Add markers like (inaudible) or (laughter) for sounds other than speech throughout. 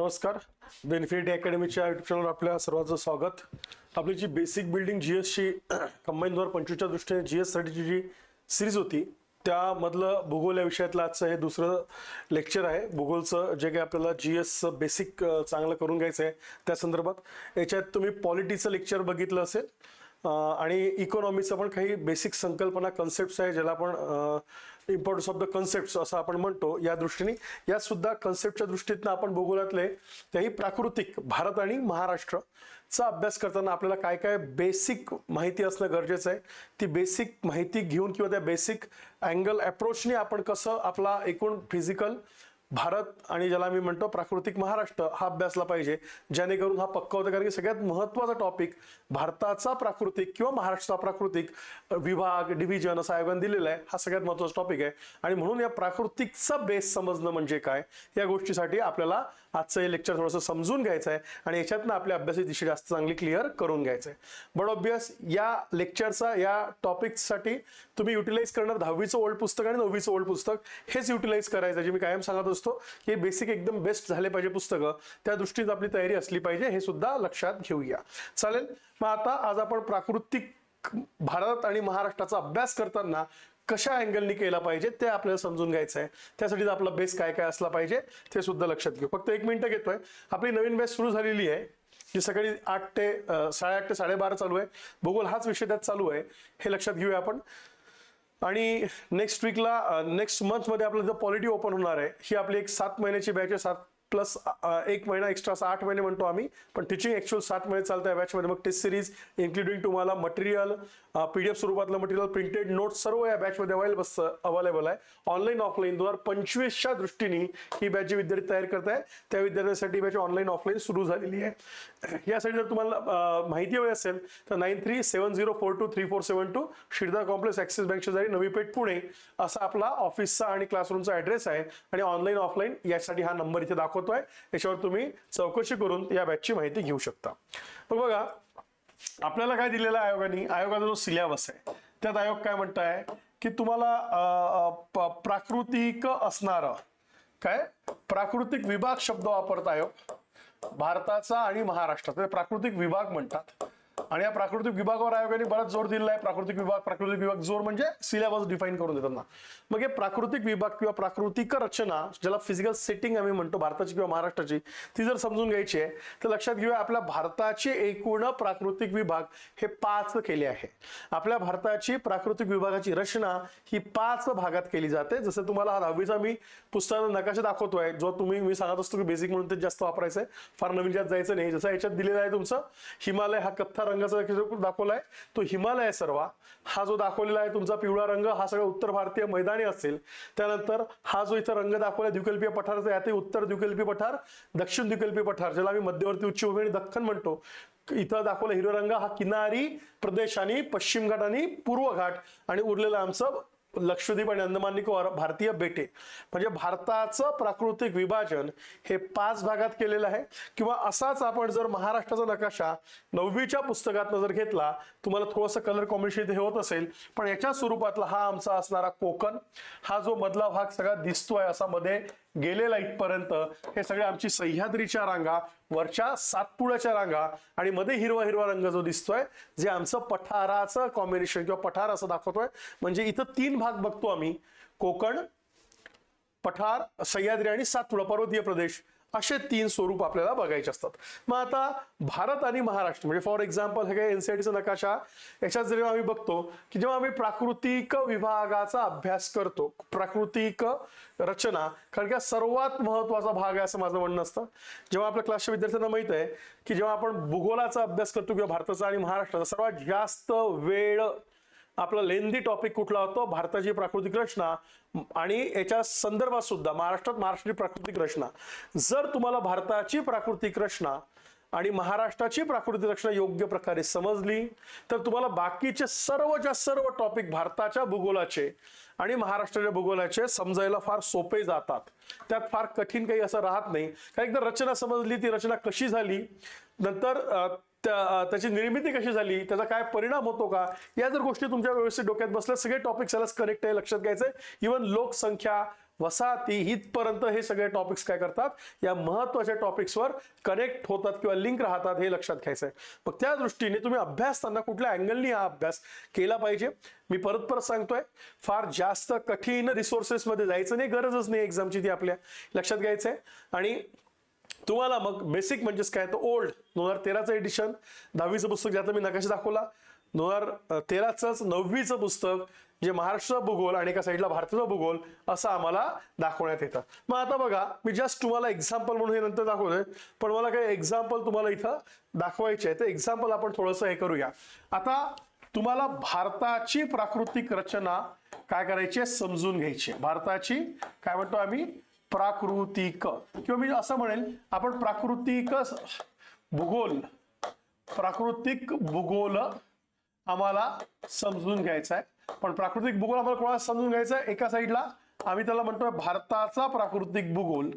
नमस्कार. Benefit अकॅडमीच्या YouTube चॅनलवर आपल्या सर्वांचं स्वागत. आपली जी बेसिक बिल्डिंग जी एसची कंबाईन दोन हजार पंचवीसच्या दृष्टीने जी एससाठीची जी सिरीज होती त्यामधलं भूगोल या विषयातलं आजचं हे दुसरं लेक्चर आहे. भूगोलचं जे काही आपल्याला जी एस बेसिक चांगलं करून घ्यायचं आहे त्या संदर्भात. याच्यात तुम्ही पॉलिटीचं लेक्चर बघितलं असेल आणि इकॉनॉमीचं पण काही बेसिक संकल्पना कन्सेप्ट आहे ज्याला आपण इम्पॉर्टन्स ऑफ द कन्सेप्ट असं आपण म्हणतो या दृष्टीने. या सुद्धा कन्सेप्टच्या दृष्टीतनं आपण भूगोलातले त्याही प्राकृतिक भारत आणि महाराष्ट्रचा अभ्यास करताना आपल्याला काय काय बेसिक माहिती असणं गरजेचं आहे. ती बेसिक माहिती घेऊन किंवा त्या बेसिक अँगल अप्रोचने आपण कसं आपला एकूण फिजिकल भारत आणि ज्याला मी म्हणतो प्राकृतिक महाराष्ट्र हा अभ्यासला पाहिजे जेणेकरून हा पक्का होता. कारण की सगळ्यात महत्त्वाचा टॉपिक भारताचा प्राकृतिक किंवा महाराष्ट्राचा प्राकृतिक विभाग डिव्हिजन असा आयोगाने दिलेला आहे. हा सगळ्यात महत्त्वाचा टॉपिक आहे. आणि म्हणून या प्राकृतिकचा बेस समजणं म्हणजे काय? या गोष्टीसाठी आपल्याला आजचं हे लेक्चर थोडंसं समजून घ्यायचं आहे आणि याच्यातनं आपल्या अभ्यासाची दिशा जास्त चांगली क्लिअर करून घ्यायचं आहे बट ऑब्वियस या लेक्चरचा या टॉपिकसाठी तुम्ही युटिलाइज करणार दहावीचं ओल्ड पुस्तक आणि नववीचं ओल्ड पुस्तक. हेच युटिलाइज करायचं जे मी कायम सांगत असतो की बेसिक एकदम बेस्ट झाले पाहिजे पुस्तकं. त्या दृष्टीने आपली तयारी असली पाहिजे हे सुद्धा लक्षात घेऊया. चालेल? मग आता आज आपण प्राकृतिक भारत आणि महाराष्ट्राचा अभ्यास करताना कशा अँगलनी केला पाहिजे ते आपल्याला समजून घ्यायचं आहे त्यासाठी आपला बेस काय काय असला पाहिजे ते सुद्धा लक्षात घेऊ. फक्त एक मिनिटं घेतोय. आपली नवीन बॅच सुरू झालेली आहे जी सकाळी आठ ते साडेआठ ते साडेबारा चालू आहे. भूगोल हाच विषय त्यात चालू आहे हे लक्षात घेऊया आपण. आणि नेक्स्ट वीकला नेक्स्ट मंथमध्ये आपलं जर पॉलिटी ओपन होणार आहे. ही आपली एक सात महिन्याची बॅच आहे सात प्लस uh, uh, एक महिना एक्स्ट्रा आठ महिने म्हणतो आम्ही. पण टीचिंग ॲक्च्युअल सात महिने चालतं या बॅचमध्ये मग टेस्ट सिरीज इन्क्लुडिंग तुम्हाला मटेरियल पी डी एफ स्वरूपातलं मटेरियल प्रिंटेड नोट सर्व या बॅचमध्ये अवेलेबल अवेलेबल आहे. ऑनलाईन ऑफलाईन दोन हजार पंचवीसच्या दृष्टीने ही बॅच जे विद्यार्थी तयार करत आहे त्या विद्यार्थ्यांसाठी बॅच ऑनलाईन ऑफलाईन सुरू झालेली आहे. (clears throat) यासाठी जर तुम्हाला माहिती हवी असेल तर nine three seven zero four two three four seven two शिरदा complex Axis bank शेजारी नवी पेठ पुणे असा आपला ऑफिसचा आणि क्लासरूमचा ॲड्रेस आहे आणि ऑनलाईन ऑफलाईन यासाठी हा नंबर इथे दाखवतोय. याच्यावर तुम्ही चौकशी करून या बॅचची माहिती घेऊ शकता. मग बघा आपल्याला काय दिलेलं आहे आयोगाने? आयोगाचा जो सिलेबस आहे त्यात आयोग काय म्हणताय की तुम्हाला प्राकृतिक असणारं काय? प्राकृतिक विभाग शब्द वापरत आयोग. भारताचा आणि महाराष्ट्राचा म्हणजे प्राकृतिक विभाग म्हणतात. आणि या प्राकृतिक विभागावर आयोगाने बराच जोर दिलेला आहे. प्राकृतिक विभाग प्राकृतिक विभाग जोर म्हणजे सिलेबस डिफाईन करून देताना. मग हे प्राकृतिक विभाग किंवा प्राकृतिक रचना ज्याला फिजिकल सेटिंग आम्ही म्हणतो भारताची किंवा महाराष्ट्राची ती जर समजून घ्यायची आहे तर लक्षात घेऊया आपल्या भारताचे एकूण प्राकृतिक विभाग हे पाच केले आहे. आपल्या भारताची प्राकृतिक विभागाची रचना ही पाच भागात केली जाते. जसं तुम्हाला हा दहावीचा मी पुस्तकाचा नकाशा दाखवतोय जो तुम्ही मी सांगत असतो की बेसिक म्हणून ते जास्त वापरायचं आहे फार नवीन जात जायचं नाही. जसं याच्यात दिलेलं आहे तुमचं हिमालय हा कथ्था रंगाचा जो दाखवलाय. तो हिमालय आहे सर्व. हा जो दाखवलेला आहे तुमचा पिवळा रंग हा सगळा उत्तर भारतीय मैदानी असेल. त्यानंतर हा जो इथं रंग दाखवलाय द्विकल्पीय पठाराचा यातही उत्तर द्विकल्पीय पठार दक्षिण द्विकल्पीय पठार ज्याला आम्ही मध्यवर्ती उच्च आणि दख्खन म्हणतो. इथं दाखवला हिरो रंग हा किनारी प्रदेश आणि पश्चिम घाट आणि पूर्व घाट आणि उरलेलं आमचं लक्षद्वीप आणि अंदमान निकोबार भारतीय बेटे. म्हणजे भारताचं प्राकृतिक विभाजन हे पाच भागात केलेलं आहे. किंवा असाच आपण जर महाराष्ट्राचा नकाशा नववीच्या पुस्तकात जर घेतला तुम्हाला थोडंसं कलर कॉम्बिनेशन हे होत असेल. पण याच्या स्वरूपातला हा आमचा असणारा कोकण हा जो मधला भाग सगळा दिसतोय असा मध्ये गेलेला इथपर्यंत हे सगळे आमची सह्याद्रीच्या रांगा वरच्या सातपुड्याच्या रांगा आणि मध्ये हिरवा हिरवा रंग जो दिसतोय जे आमचं पठाराचं कॉम्बिनेशन किंवा पठार असं दाखवतोय. म्हणजे इथं तीन भाग बघतो आम्ही. कोकण पठार सह्याद्री आणि सातपुडा पर्वतीय प्रदेश. असे तीन स्वरूप आपल्याला बघायचे असतात. मग आता भारत आणि महाराष्ट्र म्हणजे फॉर एक्झाम्पल हे काय एनसीआयटीचा नकाशा? याच्यात जेव्हा आम्ही बघतो की जेव्हा आम्ही प्राकृतिक विभागाचा अभ्यास करतो प्राकृतिक रचना कारण की सर्वात महत्त्वाचा भाग आहे असं माझं म्हणणं असतं. जेव्हा आपल्या क्लासच्या विद्यार्थ्यांना माहीत आहे की जेव्हा आपण भूगोलाचा अभ्यास करतो किंवा भारताचा आणि महाराष्ट्राचा सर्वात जास्त वेळ आपला लेंदी टॉपिक कुठला होतो? भारताची प्राकृतिक रचना. आणि याच्या संदर्भात सुद्धा महाराष्ट्रात महाराष्ट्राची प्राकृतिक रचना. जर तुम्हाला भारताची प्राकृतिक रचना आणि महाराष्ट्राची प्राकृतिक रचना योग्य प्रकारे समजली तर तुम्हाला बाकीचे सर्वच्या सर्व टॉपिक भारताच्या भूगोलाचे आणि महाराष्ट्राच्या भूगोलाचे समजायला फार सोपे जातात. त्यात फार कठीण काही असं राहत नाही. कारण एकदा रचना समजली ती रचना कशी झाली? नंतर त्या- त्याची निर्मिती कशी झाली? त्याचा काय परिणाम होतो का? या जर गोष्टी तुमच्या व्यवस्थित डोक्यात बसल्या सगळे टॉपिक्स यालाच कनेक्ट आहे लक्षात घ्यायचंय. इव्हन लोकसंख्या वसाहती हितपर्यंत हे सगळे टॉपिक्स काय करतात? या महत्त्वाच्या टॉपिक्सवर कनेक्ट होतात किंवा लिंक राहतात हे लक्षात घ्यायचं आहे मग त्या दृष्टीने तुम्ही अभ्यासताना कुठल्या अँगलनी हा अभ्यास केला पाहिजे? मी परत परत सांगतोय फार जास्त कठीण रिसोर्सेसमध्ये जायचं नाही गरजच नाही एक्झामची ती आपल्या. लक्षात घ्यायचं आहे आणि तुम्हाला मग बेसिक म्हणजेच काय? तर ओल्ड दोन हजार तेराचं एडिशन दहावीचं पुस्तक ज्यातलं मी नकाशा दाखवला. दोन हजार तेराचंच नववीचं पुस्तक जे महाराष्ट्र भूगोल आणि एका साईडला भारताचा भूगोल असं आम्हाला दाखवण्यात येतं. मग आता बघा मी जस्ट तुम्हाला एक्झाम्पल म्हणून हे नंतर दाखवतोय. पण मला काही एक्झाम्पल तुम्हाला इथं दाखवायचे आहे तर एक्झाम्पल आपण थोडंसं हे करूया. आता तुम्हाला भारताची प्राकृतिक रचना काय करायची आहे? समजून घ्यायची आहे. भारताची काय म्हणतो आम्ही? प्राकृतिक. किंवा मी असं म्हणेल आपण प्राकृतिक भूगोल प्राकृतिक भूगोल आम्हाला समजून घ्यायचा आहे पण प्राकृतिक भूगोल आम्हाला कोणाला समजून घ्यायचा आहे एका साईडला आम्ही त्याला म्हणतोय भारताचा प्राकृतिक भूगोल.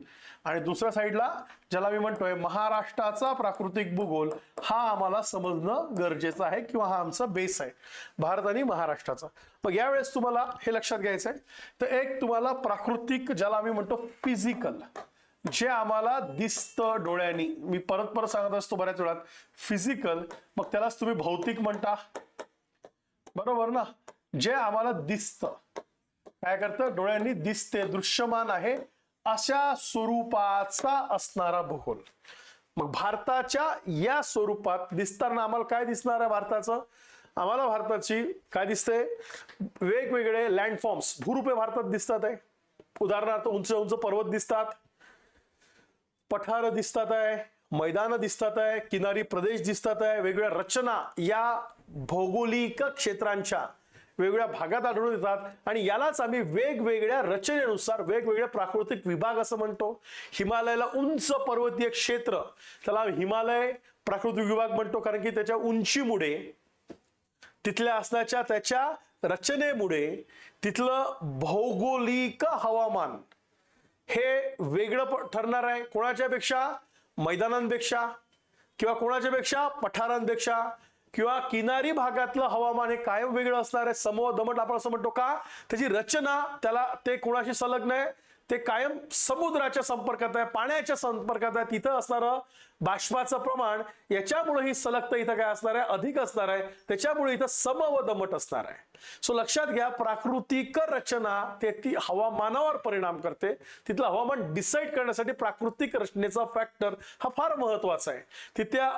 आणि दुसऱ्या साईडला ज्याला मी म्हणतोय महाराष्ट्राचा प्राकृतिक भूगोल हा आम्हाला समजणं गरजेचं आहे किंवा हा आमचा बेस आहे. भारत आणि महाराष्ट्राचा. मग यावेळेस तुम्हाला हे लक्षात घ्यायचं आहे. तर एक तुम्हाला प्राकृतिक ज्याला आम्ही म्हणतो फिजिकल जे आम्हाला दिसतं डोळ्यांनी. मी परत परत सांगत असतो बऱ्याच वेळात. फिजिकल मग त्यालाच तुम्ही भौतिक म्हणता. बरोबर ना? जे आम्हाला दिसतं. काय करतं? डोळ्यांनी दिसते दृश्यमान आहे अशा स्वरूपाचा असणारा भूगोल. मग भारताच्या या स्वरूपात दिसताना आम्हाला काय दिसणार आहे भारताचं? आम्हाला भारताची काय दिसते? वेगवेगळे लँडफॉर्म्स भूरूपे भारतात दिसतात आहे. उदाहरणार्थ उंच उंच पर्वत दिसतात. पठार दिसतात आहे. मैदान दिसतात आहे. किनारी प्रदेश दिसतात आहे. वेगवेगळ्या रचना या भौगोलिक क्षेत्रांच्या वेगवेगळ्या भागात आढळून येतात. आणि यालाच आम्ही वेगवेगळ्या रचनेनुसार वेगवेगळे प्राकृतिक विभाग असं म्हणतो. हिमालयाला उंच पर्वतीय क्षेत्र. त्याला हिमालय प्राकृतिक विभाग म्हणतो कारण की त्याच्या उंचीमुळे तिथल्या असण्याच्या त्याच्या रचनेमुळे तिथलं भौगोलिक हवामान हे वेगळं ठरणार आहे. कोणाच्यापेक्षा? मैदानांपेक्षा किंवा कोणाच्यापेक्षा? पठारांपेक्षा? किंवा किनारी भागातलं हवामान हे कायम वेगळं असणार आहे. समोर दमट आपण असं म्हणतो का त्याची रचना त्याला ते कोणाशी संलग्न आहे? ते कायम समुद्राच्या संपर्कात आहे पाण्याच्या संपर्कात आहे. तिथं असणारं बाष्पाचं प्रमाण याच्यामुळे ही सलगता इथं काय असणार आहे? अधिक असणार आहे. त्याच्यामुळे इथं सम व दमट असणार आहे. सो लक्षात घ्या प्राकृतिक रचना ते ती हवामानावर परिणाम करते. तिथलं हवामान डिसाईड करण्यासाठी प्राकृतिक रचनेचा फॅक्टर हा फार महत्त्वाचा आहे. तिथ्या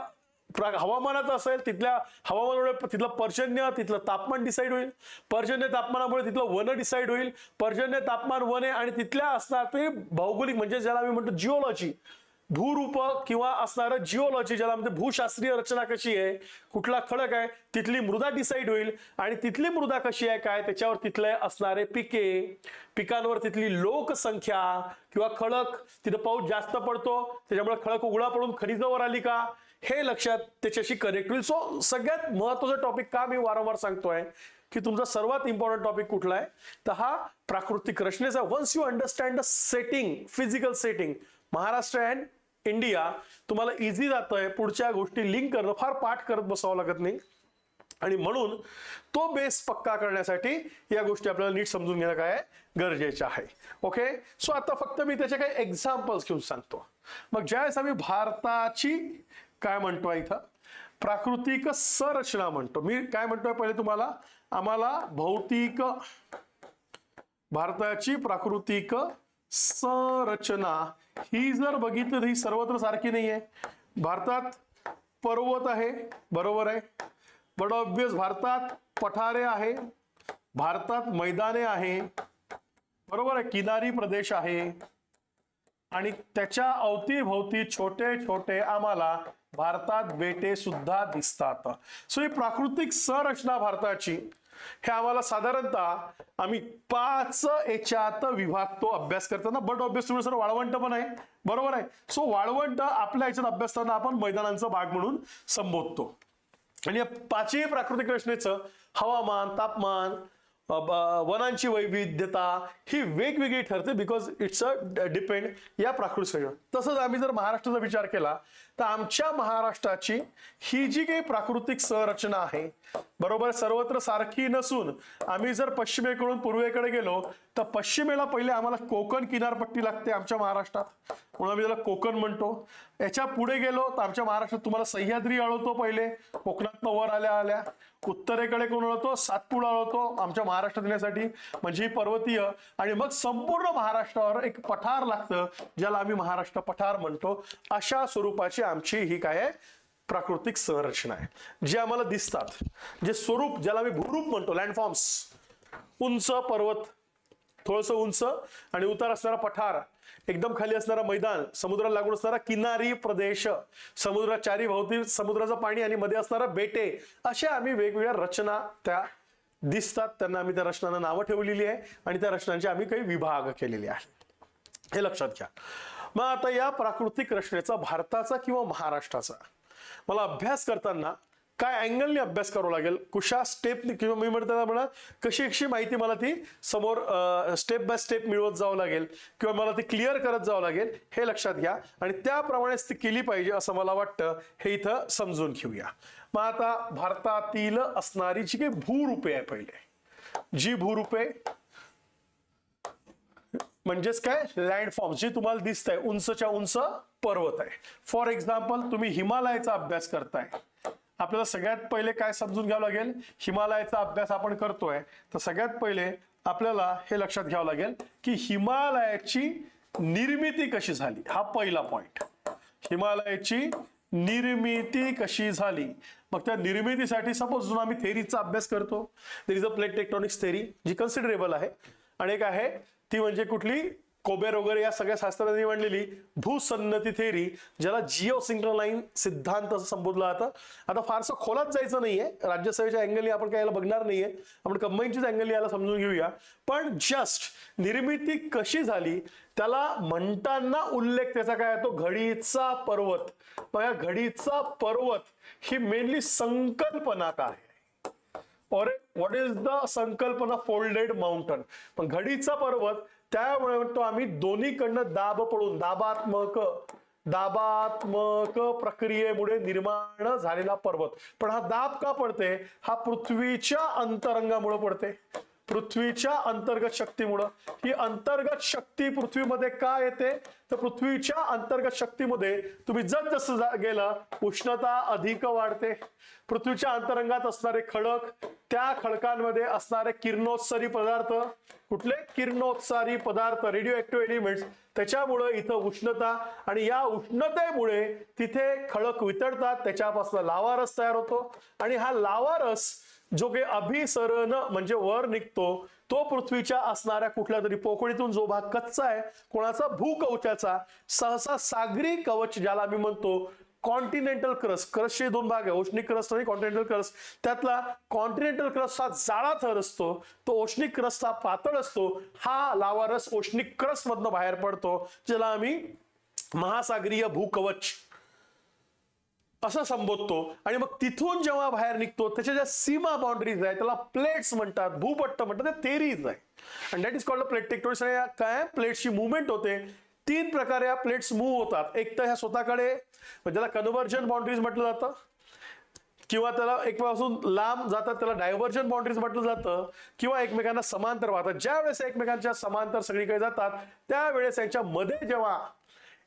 प्रा- हवामानात असेल तिथल्या हवामानामुळे तिथलं पर्जन्य तिथलं तापमान डिसाईड होईल. पर्जन्य तापमानामुळे तिथलं वन डिसाईड होईल. पर्जन्य तापमान वने आणि तिथल्या असणार ते भौगोलिक म्हणजे ज्याला आम्ही म्हणतो जिओलॉजी भूरूप किंवा असणारं जिओलॉजी ज्याला म्हणते भूशास्त्रीय रचना कशी आहे कुठला खडक आहे तिथली मृदा डिसाईड होईल. आणि तिथली मृदा कशी आहे काय त्याच्यावर तिथले असणारे पिके पिकांवर तिथली लोकसंख्या किंवा खडक तिथं पाऊस जास्त पडतो त्याच्यामुळे खडक उघडा पडून खनिजावर आली का? हे लक्षात त्याच्याशी कनेक्ट होईल. सो सगळ्यात महत्त्वाचा टॉपिक का मी वारंवार सांगतोय की तुमचा सर्वात इम्पॉर्टंट टॉपिक कुठला आहे? तर हा प्राकृतिक रचनेचा. Once you understand the setting physical setting Maharashtra and India तुम्हाला इझी जातंय. पुढच्या गोष्टी लिंक करणं फार पाठ करत बसावं लागत नाही. आणि म्हणून तो बेस पक्का करण्यासाठी या गोष्टी आपल्याला नीट समजून घेणं काय गरजेचं आहे. ओके सो आता फक्त मी त्याचे काही एक्झाम्पल्स घेऊन सांगतो. मग ज्यावेळेस आम्ही भारताची काय म्हणतोय इथं? प्राकृतिक संरचना म्हणतो. मी काय म्हणतोय पहिले तुम्हाला? आम्हाला भौतिक भारताची प्राकृतिक संरचना ही जर बघितली तर ही सर्वत्र सारखी नाही आहे भारतात पर्वत आहे बरोबर आहे. बट ऑब्विस भारतात पठारे आहे भारतात मैदाने आहे बरोबर आहे. किनारी प्रदेश आहे. आणि त्याच्या अवतीभोवती छोटे छोटे आम्हाला भारतात बेटे सुद्धा दिसतात. सो ही प्राकृतिक संरचना भारताची हे आम्हाला साधारणतः आम्ही पाच याच्यात विभागतो अभ्यास करताना बट ऑब्विस तुम्ही सर वाळवंट पण आहे. बरोबर आहे? सो वाळवंट आपल्या याच्यात अभ्यासताना आपण मैदानांचा भाग म्हणून संबोधतो. आणि या पाचही प्राकृतिक रचनेचं हवामान तापमान वनांची वैविध्यता ही वेगवेगळी ठरते बिकॉज इट्स अ डिपेंड या प्राकृतिक संरचना तसंच आम्ही जर महाराष्ट्राचा विचार केला तर आमच्या महाराष्ट्राची ही जी काही प्राकृतिक संरचना आहे बरोबर? सर्वत्र सारखी नसून आम्ही जर पश्चिमेकडून पूर्वेकडे गेलो तर पश्चिमेला पहिले आम्हाला कोकण किनारपट्टी लागते आमच्या महाराष्ट्रात. म्हणून आम्ही त्याला कोकण म्हणतो. याच्यापुढे गेलो तर आमच्या महाराष्ट्रात तुम्हाला सह्याद्री आळवतो पहिले. कोकणात वर आल्या आल्या. उत्तरेकडे कोण आळवतो सातपुडा आळवतो आमच्या महाराष्ट्रात येण्यासाठी. म्हणजे ही पर्वतीय आणि मग संपूर्ण महाराष्ट्रावर एक पठार लागतं ज्याला आम्ही महाराष्ट्र पठार म्हणतो. अशा स्वरूपाची आमची ही काय आहे? प्राकृतिक संरचना आहे. जे आम्हाला दिसतात जे स्वरूप ज्याला आम्ही भूरूप म्हणतो लँडफॉर्म्स उंच पर्वत थोडस उंच आणि उतार असणारा पठार एकदम खाली असणारा मैदान समुद्राला लागून असणारा किनारी प्रदेश समुद्रा चारी भोवती समुद्राचं पाणी आणि मध्ये असणारा बेटे अशा आम्ही वेगवेगळ्या रचना त्या दिसतात. त्यांना आम्ही त्या रचनांना नावं ठेवलेली आहे आणि त्या रचनांचे आम्ही काही विभाग केलेले आहेत. हे लक्षात घ्या. मग आता या प्राकृतिक रचनेचा भारताचा किंवा महाराष्ट्राचा मला अभ्यास करताना काय अँगलने अभ्यास करावा लागेल? कुशा स्टेपने किंवा मी म्हणता म्हणा कशी कशी माहिती मला ती समोर स्टेप बाय स्टेप मिळवत जावं लागेल किंवा मला ती क्लिअर करत जावं लागेल हे लक्षात घ्या. आणि त्याप्रमाणेच ती केली पाहिजे असं मला वाटतं. हे इथं समजून घेऊया. मग आता भारतातील असणारी जी काही भूरूपे आहे पहिले जी भूरूपे म्हणजेच काय? लँडफॉर्म जे तुम्हाला दिसत आहे उंचच्या उंच पर्वत आहे. फॉर एक्झाम्पल तुम्ही हिमालयाचा अभ्यास करताय. आपल्याला सगळ्यात पहिले काय समजून घ्यावं लागेल? हिमालयाचा अभ्यास आपण करतोय. तर सगळ्यात पहिले आपल्याला हे लक्षात घ्यावं लागेल की हिमालयाची निर्मिती कशी झाली? हा पहिला पॉइंट हिमालयाची निर्मिती कशी झाली? मग त्या निर्मितीसाठी सपोज आम्ही थेरीचा अभ्यास करतो. There is a plate tectonics theory G considerable आहे. आणि एक आहे ती म्हणजे कुठली? कोबेर वगैरे या सगळ्या शास्त्रज्ञांनी मांडलेली भूसन्नती थेरी ज्याला जिओ सिंक्रोलाईन सिद्धांत असं संबोधलं जातं. आता फारसं खोलात जायचं नाहीये. राज्यसभेच्या अँगलनी आपण काय याला बघणार नाहीये. आपण कंबाईनचीच अँगल याला समजून घेऊया. पण जस्ट निर्मिती कशी झाली त्याला म्हणताना उल्लेख त्याचा काय येतो घडीचा पर्वत. मग या घडीचा पर्वत ही मेनली संकल्पना काय आहे. ऑर व्हॉट इज द संकल्पना फोल्डेड माउंटन पण घडीचा पर्वत त्यामुळे म्हणतो आम्ही दोन्हीकडनं दाब पडून दाबात्मक दाबात्मक प्रक्रियेमुळे निर्माण झालेला पर्वत. पण हा दाब का पडते? हा पृथ्वीच्या अंतरंगामुळे पडते. पृथ्वीच्या अंतर्गत शक्तीमुळं. ही अंतर्गत शक्ती पृथ्वीमध्ये का येते? तर पृथ्वीच्या अंतर्गत शक्तीमध्ये तुम्ही जस जसं गेलं उष्णता अधिक वाढते. पृथ्वीच्या अंतरंगात असणारे खडक त्या खडकांमध्ये असणारे किरणोत्सारी पदार्थ कुठले किरणोत्सारी पदार्थ रेडिओ ऍक्टिव्ह एलिमेंट्स त्याच्यामुळं इथं उष्णता आणि या उष्णतेमुळे तिथे खडक वितळतात त्याच्यापासून लावारस तयार होतो. आणि हा लावारस जो काही अभिसरण म्हणजे वर निघतो तो पृथ्वीच्या असणाऱ्या कुठल्या तरी पोकळीतून जो भाग कच्चा आहे कोणाचा भूकवचाचा सहसा सागरी कवच ज्याला आम्ही म्हणतो कॉन्टिनेंटल क्रस क्रसचे दोन भाग आहे औष्णिक क्रस्ट आणि कॉन्टिनेंटल क्रस त्यातला कॉन्टिनेंटल क्रस्ट हा जाळा थर असतो तो औष्णिक क्रस्ट हा पातळ असतो हा लावारस औष्णिक क्रस्ट मधनं बाहेर पडतो ज्याला आम्ही महासागरीय भूकवच असं संबोधतो. आणि मग तिथून जेव्हा बाहेर निघतो त्याच्या ज्या सीमा बाउंड्रीज आहे त्याला प्लेट्स म्हणतात भूपट्ट म्हणतात ते थेरीज आहे आणि that is called plate tectonics आणि या काय प्लेट्सची मुवमेंट होते तीन प्रकारे या प्लेट्स मूव्ह होतात. एक तर ह्या स्वतःकडे ज्याला त्याला कन्व्हर्जन बाउंड्रीज म्हटलं जातं किंवा त्याला एकमेकापासून लांब जातात त्याला डायव्हर्जन बाउंड्रीज म्हटलं जातं किंवा एकमेकांना समांतर वाहतात. ज्या वेळेस एकमेकांच्या समांतर सगळीकडे जातात त्यावेळेस यांच्या मध्ये जेव्हा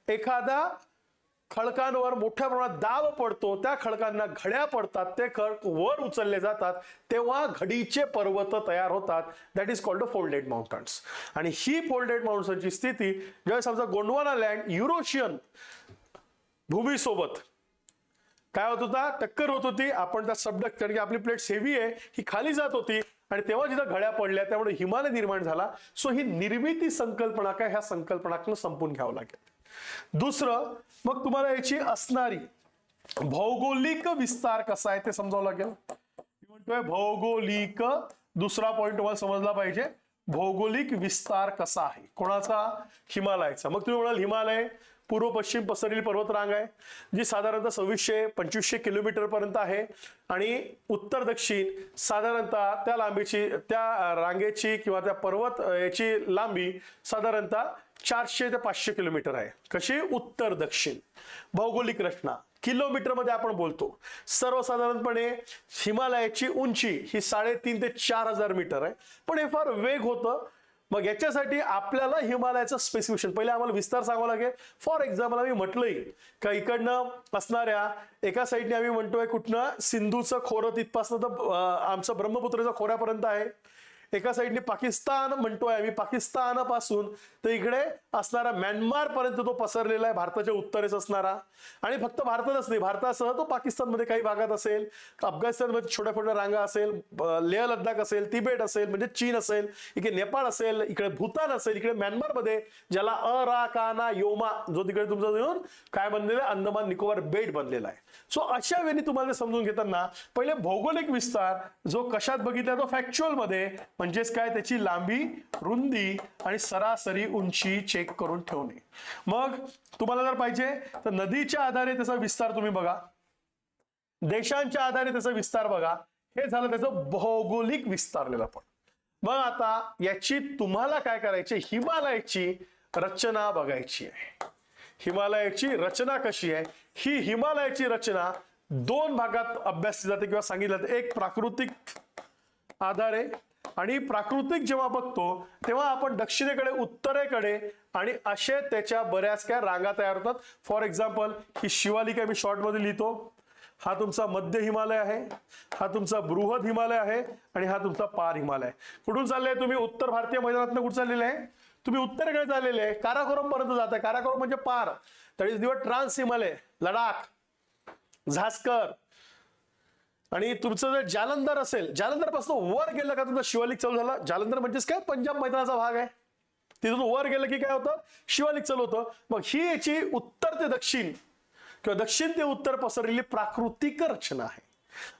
एखादा खडकांवर मोठ्या प्रमाणात दाब पडतो त्या खडकांना घड्या पडतात ते खडक वर उचलले जातात तेव्हा घडीचे पर्वत तयार होतात. That is called folded mountains आणि ही फोल्डेड माउंटन्सची स्थिती ज्यावेळेस समजा गोंडवाना लँड युरोशियन भूमीसोबत काय होत होता? टक्कर होत होती. आपण त्या सबडक कारण की आपली प्लेट हेवी आहे ही खाली जात होती. आणि तेव्हा जिथं घड्या पडल्या त्यामुळे हिमालय निर्माण झाला. सो ही निर्मिती संकल्पना काय? ह्या संकल्पनाकडून संपून घ्यावं लागेल. दुसरं मग तुम्हाला याची असणारी भौगोलिक विस्तार कसा आहे ते समजावं लागेल. म्हणतोय भौगोलिक दुसरा पॉइंट तुम्हाला समजला पाहिजे. भौगोलिक विस्तार कसा आहे? कोणाचा? हिमालयाचा. मग तुम्ही म्हणाल हिमालय पूर्व पश्चिम पसरलेली पर्वतरांग आहे जी साधारणतः सव्वीसशे पंचवीसशे किलोमीटर पर्यंत आहे. आणि उत्तर दक्षिण साधारणतः त्या लांबीची त्या रांगेची किंवा त्या पर्वत याची लांबी साधारणतः चारशे ते पाचशे किलोमीटर आहे. कशी? उत्तर दक्षिण. भौगोलिक रचना. किलोमीटरमध्ये आपण बोलतो. सर्वसाधारणपणे हिमालयाची उंची ही साडेतीन ते चार हजार मीटर आहे. पण हे फार वेग होतं. मग याच्यासाठी आपल्याला हिमालयाचं स्पेसिफिकेशन पहिले आम्हाला विस्तार सांगावा लागेल. फॉर एक्झाम्पल आम्ही म्हटलंय का इकडनं असणाऱ्या एका साईडने आम्ही म्हणतोय कुठनं? सिंधूचं खोरं तिथपासनं तर आमचं ब्रह्मपुत्रच्या खोऱ्यापर्यंत आहे. एका साईडने पाकिस्तान म्हणतोय आम्ही. पाकिस्तानापासून तर इकडे असणारा म्यानमार पर्यंत तो पसरलेला आहे भारताच्या उत्तरेस असणारा. आणि फक्त भारतातच नाही भारतासह तो पाकिस्तानमध्ये काही भागात असेल अफगाणिस्तानमध्ये छोट्या छोट्या रांगा असेल लेह लद्दाख असेल तिबेट असेल म्हणजे चीन असेल इकडे नेपाळ असेल इकडे भूतान असेल इकडे म्यानमारमध्ये ज्याला अराकाना योमा जो तिकडे तुमचा येऊन काय बनलेला आहे अंदमान निकोबार बेट बनलेला आहे. सो अशा वेळी तुम्हाला समजून घेताना पहिले भौगोलिक विस्तार जो कशात बघितला तो फॅक्च्युअलमध्ये म्हणजेच काय? त्याची लांबी रुंदी आणि सरासरी उंची चेक करून ठेवणे. मग तुम्हाला जर पाहिजे तर नदीच्या आधारे त्याचा विस्तार तुम्ही बघा. देशांच्या आधारे त्याचा विस्तार बघा. हे झालं त्याचं भौगोलिक विस्तारलेलं पण. मग आता याची तुम्हाला काय करायची? हिमालयाची रचना बघायची आहे. हिमालयाची रचना कशी आहे? ही हिमालयाची रचना दोन भागात अभ्यासली जाते किंवा सांगितलं जाते. एक प्राकृतिक आधारे आणि प्राकृतिक जेव्हा बघतो तेव्हा आपण दक्षिणेकडे उत्तरेकडे आणि असे त्याच्या बऱ्याच काय रांगा तयार होतात. फॉर एक्झाम्पल ही शिवालिका मी शॉर्टमध्ये लिहितो. हा तुमचा मध्य हिमालय आहे हा तुमचा बृहद हिमालय आहे आणि हा तुमचा पार हिमालय कुठून चालले तुम्ही उत्तर भारतीय मैदानातून कुठे चाललेले आहे? तुम्ही उत्तरेकडे चाललेले आहे. काराकोरम पर्यंत जात आहे. काराकोरम म्हणजे पार. दॅट इज दिवस ट्रान्स हिमालय लडाख झास्कर आणि तुमचं जर जालंधर असेल जालंधरपासून वर गेलं का तुमचा शिवालिक चालू झाला? जालंधर म्हणजेच काय? पंजाब मैदानाचा भाग आहे. तिथून वर गेलं की काय होतं? शिवालिक चालू होतं. मग ही याची उत्तर ते दक्षिण किंवा दक्षिण ते उत्तर पसरलेली प्राकृतिक रचना आहे.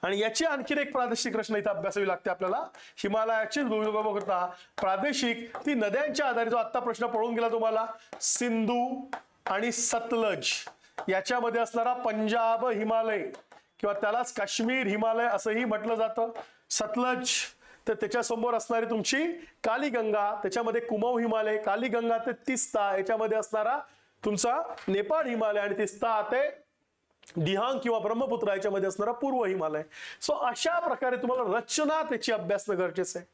आणि याची आणखीन एक प्रादेशिक रचना इथे अभ्यासावी लागते आपल्याला. हिमालयाची करता प्रादेशिक ती नद्यांच्या आधारे जो आत्ता प्रश्न पळून गेला तुम्हाला सिंधू आणि सतलज याच्यामध्ये असणारा पंजाब हिमालय. किंवा त्यालाच काश्मीर हिमालय असंही म्हटलं जातं. सतलज तर त्याच्यासमोर असणारी तुमची कालीगंगा त्याच्यामध्ये कुमाऊ हिमालय कालीगंगा ते तिस्ता याच्यामध्ये असणारा तुमचा नेपाळ हिमालय आणि तिस्ता ते दिहांग किंवा ब्रह्मपुत्र याच्यामध्ये असणारा पूर्व हिमालय. सो अशा प्रकारे तुम्हाला रचना त्याची अभ्यासणं गरजेचं आहे.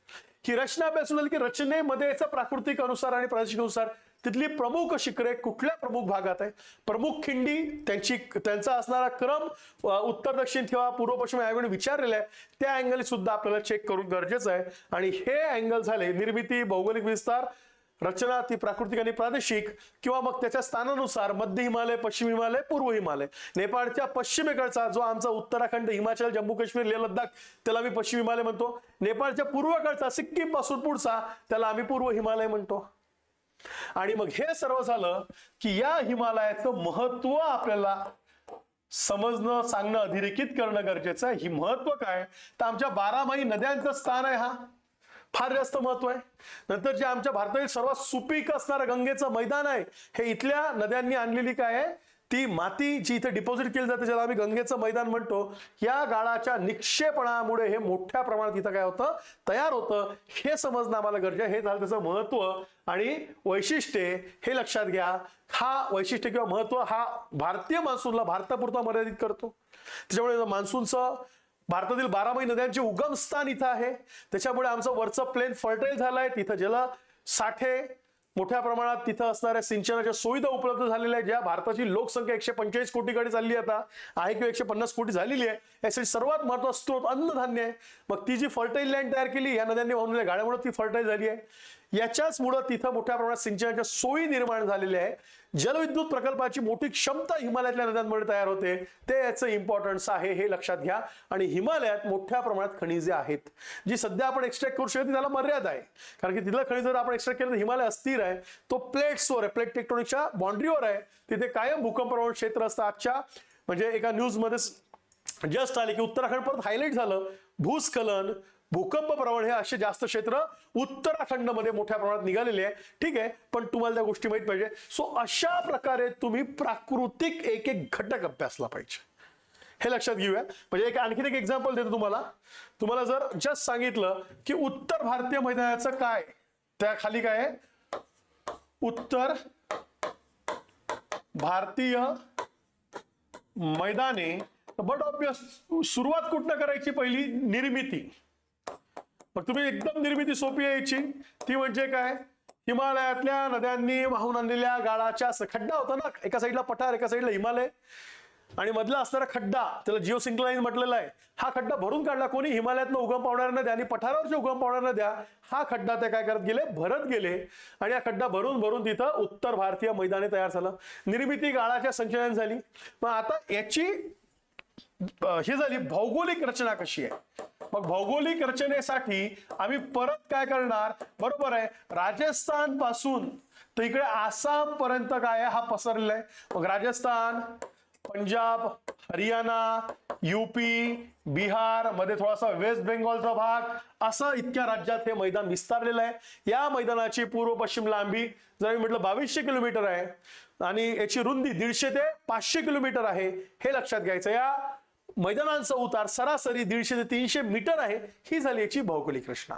ही रचना अभ्यास झाली की रचनेमध्ये याचा प्राकृतिक अनुसार आणि प्रादेशिक अनुसार तिथली प्रमुख शिखरे कुठल्या प्रमुख भागात आहे प्रमुख खिंडी त्यांची त्यांचा असणारा क्रम उत्तर दक्षिण किंवा पूर्व पश्चिम यावेळी विचारलेला आहे. त्या अँगल सुद्धा आपल्याला चेक करून गरजेचं आहे. आणि हे अँगल झाले निर्मिती भौगोलिक विस्तार रचना ती प्राकृतिक आणि प्रादेशिक किंवा मग त्याच्या स्थानानुसार मध्य हिमालय पश्चिम हिमालय पूर्व हिमालय. नेपाळच्या पश्चिमेकडचा जो आमचा उत्तराखंड हिमाचल जम्मू काश्मीर लेह लद्दाख त्याला आम्ही पश्चिम हिमालय म्हणतो. नेपाळच्या पूर्वेकडचा सिक्कीमपासून पुढचा त्याला आम्ही पूर्व हिमालय म्हणतो. आणि मग हे सर्व झालं की या हिमालयाचं महत्त्व आपल्याला समजणं सांगणं अधोरेखित करणं गरजेचं आहे. ही महत्त्व काय? तर आमच्या बारामाही नद्यांचं स्थान आहे हा. फार जास्त महत्त्व आहे. नंतर जे आमच्या भारतातील सर्वात सुपीक असणारं गंगेचं मैदान आहे. हे इथल्या नद्यांनी आणलेली काय आहे? ती माती जी इथे डिपॉझिट केली जाते ज्याला आम्ही गंगेचं मैदान म्हणतो या गाळाच्या निक्षेपणामुळे हे मोठ्या प्रमाणात इथं काय होतं तयार होतं. हे समजणं आम्हाला गरजे हे झालं त्याचं महत्त्व आणि वैशिष्ट्ये हे लक्षात घ्या. हा वैशिष्ट्य किंवा महत्त्व हा भारतीय मान्सूनला भारतापुरता मर्यादित करतो. त्याच्यामुळे मान्सूनचं भारतातील बारामाही नद्यांचे उगमस्थान इथं आहे. त्याच्यामुळे आमचं वरचं प्लेन फर्टाईल झालं आहे तिथं जल साठे मोठ्या प्रमाणात तिथं असणाऱ्या सिंचनाच्या सुविधा उपलब्ध झालेल्या आहेत. ज्या भारताची लोकसंख्या एकशे पंचेचाळीस कोटीकडे चालली आता. आहे किंवा एकशे पन्नास कोटी झालेली आहे. यासाठी सर्वात महत्त्वाचा स्रोत अन्नधान्य आहे. मग ती जी फर्टाईल लँड तयार केली या नद्यांनी वाहून गाड्यामुळे ती फर्टाईल झाली आहे. याच्याच मुळे तिथं मोठ्या प्रमाणात सिंचनाच्या सोयी निर्माण झालेल्या आहे जलविद्युत प्रकल्पाची मोठी क्षमता हिमालयातल्या नद्यांमुळे तयार होते. ते याचं इम्पॉर्टन्स आहे हे लक्षात घ्या. आणि हिमालयात मोठ्या प्रमाणात खनिजे आहेत. जी सध्या आपण एक्स्ट्रॅक्ट करू शकतो त्याला मर्यादा आहे. कारण की तिथलं खनिज जर आपण एक्स्ट्रॅक्ट केलं तर हिमालय अस्थिर आहे. तो प्लेट्सवर आहे. प्लेट टेक्टोनिकच्या बाउंड्रीवर आहे. तिथे कायम भूकंपप्रवण क्षेत्र असतं आजच्या. म्हणजे एका न्यूजमध्ये जस्ट आले की उत्तराखंड परत हायलाईट झालं. भूस्खलन भूकंप प्रवण हे असे जास्त क्षेत्र उत्तराखंडमध्ये मोठ्या प्रमाणात निघालेले आहे. ठीक आहे पण तुम्हाला त्या गोष्टी माहीत पाहिजे. सो अशा प्रकारे तुम्ही प्राकृतिक एक एक घटक अभ्यासला पाहिजे. हे लक्षात घेऊया. म्हणजे एक आणखीन एक एक्झाम्पल देतो तुम्हाला. तुम्हाला जर जस्ट सांगितलं की उत्तर भारतीय मैदानाचं काय? त्या खाली काय आहे? उत्तर भारतीय मैदाने बट ऑबियस सुरुवात कुठनं करायची पहिली? निर्मिती. मग तुम्ही एकदम निर्मिती सोपी आहे याची. ती म्हणजे काय? हिमालयातल्या नद्यांनी वाहून आणलेल्या गाळाच्या खड्डा होता ना एका साईडला पठार एका साईडला हिमालय. आणि मधला असणारा खड्डा त्याला जिओ सिंकलाईन म्हटलेला आहे. हा खड्डा भरून काढला कोणी? हिमालयातनं उगम पावणाऱ्या नद्या आणि पठारावरच्या उगम पावणाऱ्या नद्या. हा खड्डा ते काय करत गेले? भरत गेले. आणि हा खड्डा भरून भरून तिथं उत्तर भारतीय मैदाने तयार झालं. निर्मिती गाळाच्या संचलन झाली. मग आता याची हे झाली भौगोलिक रचना कशी आहे? मग भौगोलिक रचनेसाठी आम्ही परत काय करणार? बरोबर आहे. राजस्थानपासून तर इकडे आसाम पर्यंत काय हा पसरलेला आहे मग राजस्थान पंजाब हरियाणा युपी बिहारमध्ये थोडासा वेस्ट बेंगॉलचा भाग असं इतक्या राज्यात हे मैदान विस्तारलेलं आहे. या मैदानाची पूर्व पश्चिम लांबी जर मी म्हटलं बावीसशे किलोमीटर आहे आणि याची रुंदी दीडशे ते पाचशे किलोमीटर आहे हे लक्षात घ्यायचं. या मैदानांचा उतार सरासरी दीडशे ते तीनशे मीटर आहे. ही झाली याची भौगोलिक रचना.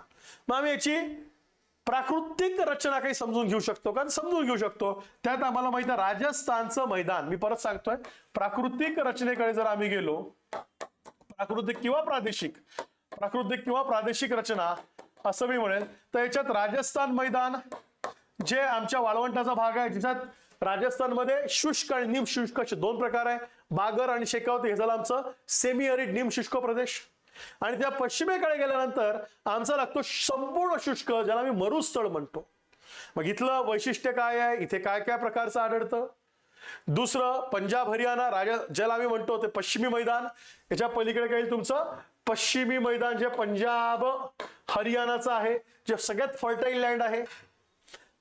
मग आम्ही याची प्राकृतिक रचना काही समजून घेऊ शकतो का? समजून घेऊ शकतो. त्यात आम्हाला माहिती आहे राजस्थानचं मैदान. मी परत सांगतोय प्राकृतिक रचनेकडे जर आम्ही गेलो प्राकृतिक किंवा प्रादेशिक प्राकृतिक किंवा प्रादेशिक रचना असं मी म्हणेल तर याच्यात राजस्थान मैदान जे आमच्या वाळवंटाचा भाग आहे ज्याच्यात राजस्थानमध्ये शुष्क आणि निमशुष्क असे दोन प्रकार आहे. बागर आणि शेकावती हे झालं आमचं सेमी अरिड निमशुष्क प्रदेश. आणि त्या पश्चिमेकडे गेल्यानंतर आमचा लागतो संपूर्ण शुष्क ज्याला मी मरुस्थळ म्हणतो. मग इथलं वैशिष्ट्य काय आहे? इथे काय काय प्रकारचं आढळतं? दुसरं पंजाब हरियाणा राजा ज्याला आम्ही म्हणतो ते पश्चिमी मैदान. याच्या पलीकडे काही तुमचं पश्चिमी मैदान जे पंजाब हरियाणाचं आहे जे सगळ्यात फर्टाईल लँड आहे.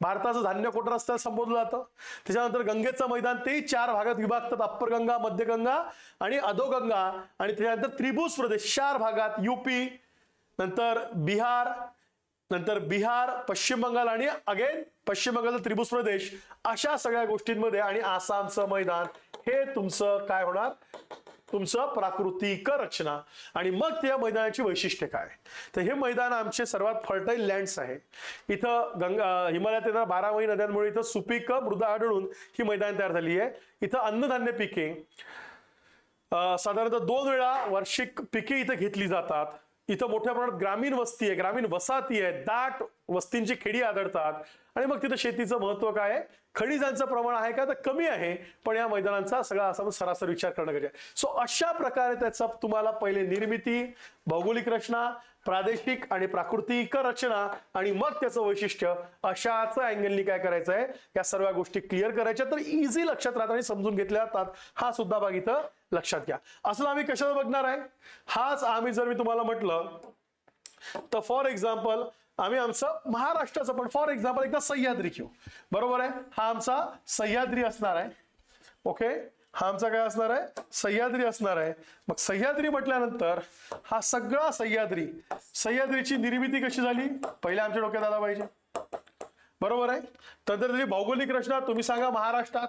भारताचं धान्य कोटर रस्त्याला संबोधलं जातं? त्याच्यानंतर गंगेचं मैदान तेही चार भागात विभागतात. अप्पर गंगा मध्य गंगा आणि अधोगंगा आणि त्याच्यानंतर त्रिभुज प्रदेश चार भागात युपी नंतर बिहार नंतर बिहार पश्चिम बंगाल आणि अगेन पश्चिम बंगालचा त्रिभुज प्रदेश. अशा सगळ्या गोष्टींमध्ये आणि आसामचं मैदान हे तुमचं काय होणार? तुमचं प्राकृतिक रचना. आणि मग त्या मैदानाची वैशिष्ट्य काय? तर हे मैदान आमचे सर्वात फर्टाईल लँड्स आहे. इथं गंगा हिमालयात येणाऱ्या बारामही नद्यांमुळे इथं सुपीक मृदा आढळून ही मैदान तयार झाली आहे. इथं अन्नधान्य पिके. साधारणतः दोन वेळा वार्षिक पिके इथं घेतली जातात. इथं मोठ्या प्रमाणात ग्रामीण वस्ती आहे ग्रामीण वसाहती आहे दाट वस्तींची खेडी आढळतात. आणि मग तिथं शेतीचं महत्त्व काय आहे? खनिजांचं प्रमाण आहे का? तर कमी आहे. पण या मैदानांचा सगळा असा सरासरी विचार करणं गरजेचं आहे. सो अशा प्रकारे त्याचा तुम्हाला पहिले निर्मिती भौगोलिक रचना प्रादेशिक आणि प्राकृतिक रचना आणि मग त्याचं वैशिष्ट्य अशाच अँगलनी काय करायचं आहे? या सर्व गोष्टी क्लिअर करायच्या. तर इझी लक्षात राहतात आणि समजून घेतल्या जातात. हा सुद्धा भाग इथं लक्षात घ्या. असं आम्ही कशाला बघणार आहे? हाच आम्ही जर मी तुम्हाला म्हटलं तर फॉर एक्झाम्पल आम्ही आमचं महाराष्ट्राचं पण फॉर एक्झाम्पल एकदा सह्याद्री घेऊ बरोबर आहे? हा आमचा सह्याद्री असणार आहे. ओके हा आमचा काय असणार आहे? सह्याद्री असणार आहे. मग सह्याद्री म्हटल्यानंतर हा सगळा सह्याद्री सह्याद्रीची निर्मिती कशी झाली? पहिले आमच्या डोक्यात आला पाहिजे. बरोबर आहे? तंत्र भौगोलिक रचना तुम्ही सांगा महाराष्ट्रात.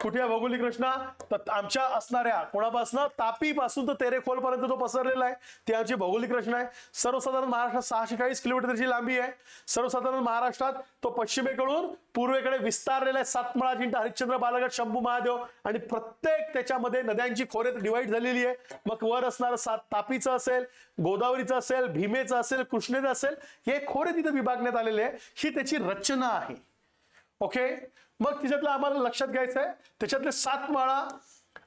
कुठे आहे भौगोलिक रचना? तर आमच्या असणाऱ्या कोणापासून? तापीपासून तर तेरेखोल पर्यंत तो पसरलेला आहे ती आमची भौगोलिक रचना आहे. सर्वसाधारण महाराष्ट्रात सहाशे चाळीस किलोमीटरची लांबी आहे. सर्वसाधारण महाराष्ट्रात तो पश्चिमेकडून पूर्वेकडे विस्तारलेला आहे. सातमळा जिंटा हरिश्चंद्र बालगड शंभू महादेव आणि प्रत्येक त्याच्यामध्ये नद्यांची खोरे डिवाईड झालेली आहे. मग वर असणारं सात तापीचं असेल गोदावरीचं असेल भीमेचं असेल कृष्णेचं असेल हे खोरे तिथे विभागण्यात आलेले आहे. ही त्याची रचना आहे. ओके? मग त्याच्यातलं आम्हाला लक्षात घ्यायचं आहे त्याच्यातले सात माळा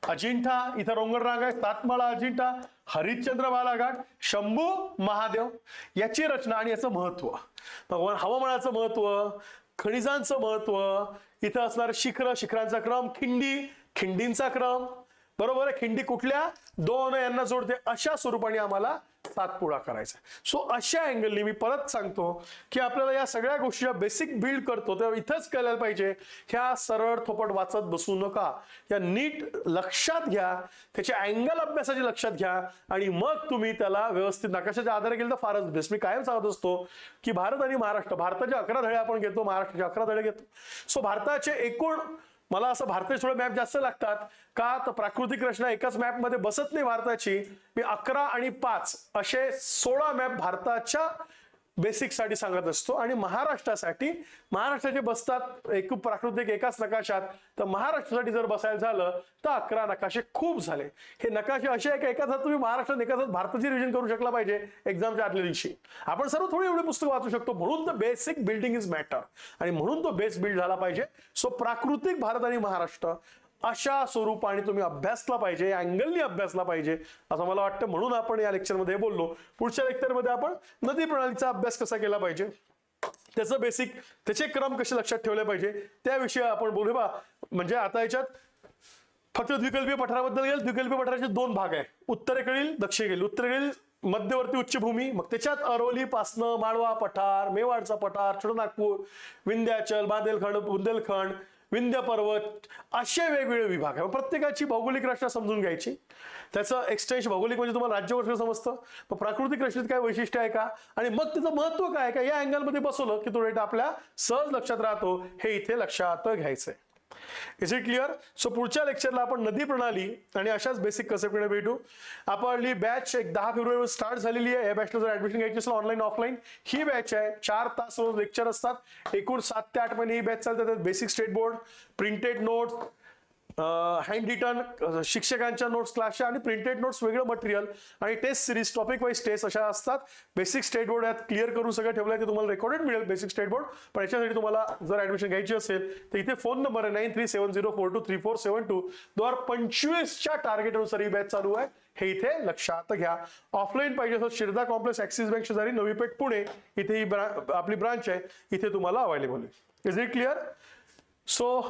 अजिंठा इथं रोंगण रांग आहे सातमाळा अजिंठा हरिश्चंद्र बालाघाट शंभू महादेव याची रचना आणि याचं महत्त्व. भगवान हवामानाचं महत्त्व खनिजांचं महत्त्व इथं असणारं शिखर शिखरांचा क्रम खिंडी खिंडींचा क्रम. बरोबर आहे? खिंडी कुठल्या? दोन यांना जोडते. अशा स्वरूपाने आम्हाला सातपुडा करायचा सो अशा अँगलनी मी परत सांगतो की आपल्याला या सगळ्या गोष्टी बेसिक बिल्ड करतो तेव्हा इथंच कळायला पाहिजे ह्या सरळ थोपट वाचत बसू नका. या नीट लक्षात घ्या त्याचे अँगल अभ्यासाचे लक्षात घ्या आणि मग तुम्ही त्याला व्यवस्थित नकाशाच्या आधारे केलं तर फारच बेस्ट मी कायम सांगत असतो की भारत आणि महाराष्ट्र भारताचे अकरा धडे आपण घेतो महाराष्ट्राचे अकरा धडे घेतो. सो भारताचे एकूण मला असं भारतीय थोडे मॅप जास्त लागतात का? तर प्राकृतिक रचना एकाच मॅपमध्ये बसत नाही भारताची. मी अकरा आणि पाच असे सोळा मॅप भारताच्या बेसिकसाठी सांगत असतो. आणि महाराष्ट्रासाठी महाराष्ट्राचे बसतात एक प्राकृतिक एकाच नकाशात. तर महाराष्ट्रासाठी जर बसायला झालं तर अकरा नकाशे खूप झाले. हे नकाशे असे आहे की एकाच तुम्ही महाराष्ट्रात एका भारताचे भारताची रिव्हिजन करू शकला पाहिजे एक्झामच्या आदल्या दिवशी. आपण सर्व थोडी एवढी पुस्तक वाचू शकतो. म्हणून तर बेसिक बिल्डिंग इज मॅटर आणि म्हणून तो बेस बिल्ड झाला पाहिजे. सो प्राकृतिक भारत आणि महाराष्ट्र अशा स्वरूपाने तुम्ही अभ्यासला पाहिजे या अँगलनी अभ्यासला पाहिजे असं मला वाटतं. म्हणून आपण या लेक्चरमध्ये बोललो. पुढच्या लेक्चरमध्ये आपण नदी प्रणालीचा अभ्यास कसा केला पाहिजे? त्याचं बेसिक त्याचे क्रम कसे लक्षात ठेवले पाहिजे? त्याविषयी आपण बोलू बा. म्हणजे आता याच्यात फक्त द्विकल्पीय पठाराबद्दल गेल द्विकल्पीय पठाराचे दोन भाग आहे. उत्तरेकडील दक्षिणेकडील उत्तरेकडील मध्यवर्ती उच्चभूमी. मग त्याच्यात अरोली पासनं माळवा पठार मेवाडचा पठार छोटं नागपूर विंध्याचल बांदेलखंड बुंदेलखंड विंध्य पर्वत असे वेगवेगळे विभाग आहे प्रत्येकाची भौगोलिक रचना समजून घ्यायची. त्याचं एक्सटेन्शन भौगोलिक म्हणजे तुम्हाला राज्यवर्ष समजतं. पण प्राकृतिक रचनेत काय वैशिष्ट्य आहे का? आणि मग त्याचं महत्त्व काय का या अँगलमध्ये बसवलं की तो डेटा आपल्या सहज लक्षात राहतो. हे इथे लक्षात घ्यायचंय. इज इट क्लिअर सो पुढच्या लेक्चरला आपण नदी प्रणाली आणि अशाच बेसिक कन्सेप्टकडे भेटू. आपली बॅच एक दहा फेब्रुवारी स्टार्ट झालेली आहे. या बॅचला जर ऍडमिशन घ्यायची असेल ऑनलाईन ऑफलाईन ही बॅच आहे. चार तास रोज लेक्चर असतात. एकूण सात ते आठ महिने ही बॅच चालतात. त्यात basic state board printed notes handwritten शिक्षकांच्या नोट्स क्लासच्या आणि प्रिंटेड नोट्स वेगळं मटेरियल आणि test series topic wise test अशा असतात. बेसिक स्टेट बोर्ड यात क्लिअर करून सगळं ठेवलं की तुम्हाला रेकॉर्डेड मिळेल बेसिक स्टेट बोर्ड पण याच्यासाठी तुम्हाला जर ऍडमिशन घ्यायची असेल तर इथे फोन नंबर आहे nine three seven zero four two three four seven two दोन हजार पंचवीसच्या टार्गेटनुसार ही बॅच चालू आहे. हे इथे लक्षात घ्या. ऑफलाईन पाहिजे असं शिरदा कॉम्प्लेक्स ऍक्सिस बँक शेजारी नवी पेठ पुणे इथे ही ब्रा- आपली ब्रांच आहे. इथे तुम्हाला अवेलेबल आहे. इज इट क्लिअर सो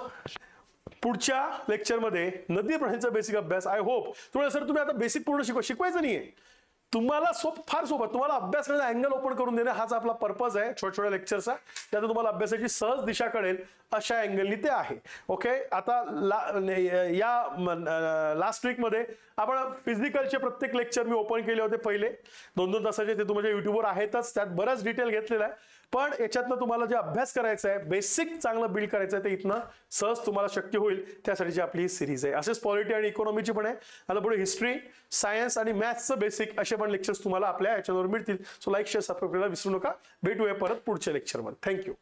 पुढच्या लेक्चरमध्ये नदी प्रणालीचा बेसिक अभ्यास आय होप तुम्हाला सर तुम्ही आता बेसिक पूर्ण शिकवा. शिकवायचं नाही आहे तुम्हाला सोप फार सोपं. तुम्हाला अभ्यास करण्याचा अँगल ओपन करून देणे हाच आपला पर्पज आहे छोट्या छोट्या लेक्चरचा त्यात तुम्हाला अभ्यासाची सहज दिशा कळेल अशा अँगलनी ते आहे. ओके आता ला या लास्ट वीकमध्ये आपण फिजिकलचे प्रत्येक लेक्चर मी ओपन केले होते पहिले. दोन दोन तासाचे ते तुमच्या युट्यूबवर आहेतच. त्यात बराच डिटेल घेतलेला आहे. पण याच्यातनं तुम्हाला जे अभ्यास करायचा आहे बेसिक चांगलं बिल्ड करायचं आहे ते इथनं सहज तुम्हाला शक्य होईल. त्यासाठीची आपली ही सिरीज आहे. असेच पॉलिटी आणि इकॉनॉमीची पण आहे. आता पुढे हिस्ट्री सायन्स आणि मॅथ्सचं बेसिक असे पण लेक्चर्स तुम्हाला आपल्या याच्यावर मिळतील. सो लाईक शेअर सबस्क्राईब करायला विसरू नका. भेटूया परत पुढच्या लेक्चरमध्ये थँक्यू